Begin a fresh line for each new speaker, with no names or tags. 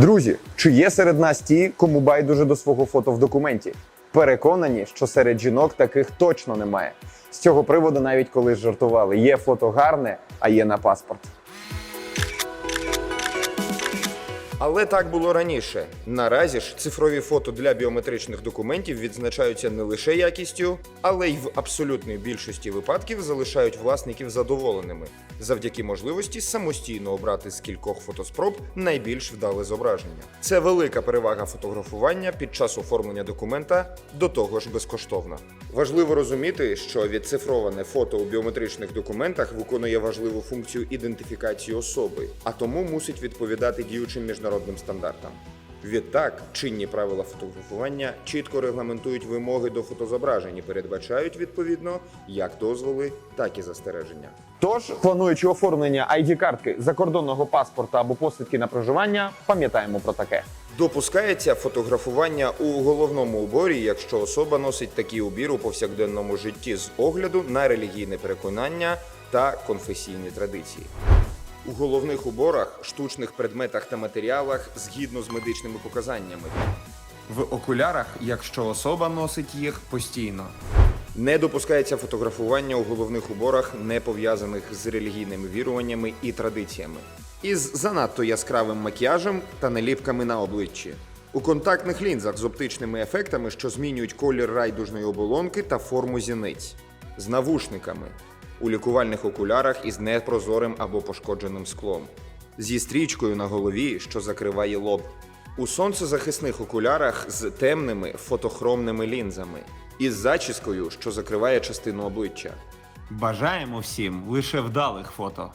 Друзі, чи є серед нас ті, кому байдуже до свого фото в документі? Переконані, що серед жінок таких точно немає. З цього приводу навіть колись жартували: є фото гарне, а є на паспорт.
Але так було раніше. Наразі ж цифрові фото для біометричних документів відзначаються не лише якістю, але й в абсолютній більшості випадків залишають власників задоволеними завдяки можливості самостійно обрати з кількох фотоспроб найбільш вдале зображення. Це велика перевага фотографування під час оформлення документа, до того ж безкоштовна. Важливо розуміти, що відцифроване фото у біометричних документах виконує важливу функцію ідентифікації особи, а тому мусить відповідати діючим міжнародним стандартам. Відтак, чинні правила фотографування чітко регламентують вимоги до фотозображень і передбачають відповідно як дозволи, так і застереження.
Тож, плануючи оформлення ID-картки закордонного паспорта або посвідки на проживання, пам'ятаємо про таке.
Допускається фотографування у головному уборі, якщо особа носить такий убір у повсякденному житті з огляду на релігійне переконання та конфесійні традиції. У головних уборах, штучних предметах та матеріалах згідно з медичними показаннями. В окулярах, якщо особа носить їх постійно. Не допускається фотографування у головних уборах, не пов'язаних з релігійними віруваннями і традиціями, із занадто яскравим макіяжем та наліпками на обличчі. У контактних лінзах з оптичними ефектами, що змінюють колір райдужної оболонки та форму зіниць, з навушниками, у лікувальних окулярах із непрозорим або пошкодженим склом, зі стрічкою на голові, що закриває лоб, у сонцезахисних окулярах з темними фотохромними лінзами, із зачіскою, що закриває частину обличчя.
Бажаємо всім лише вдалих фото.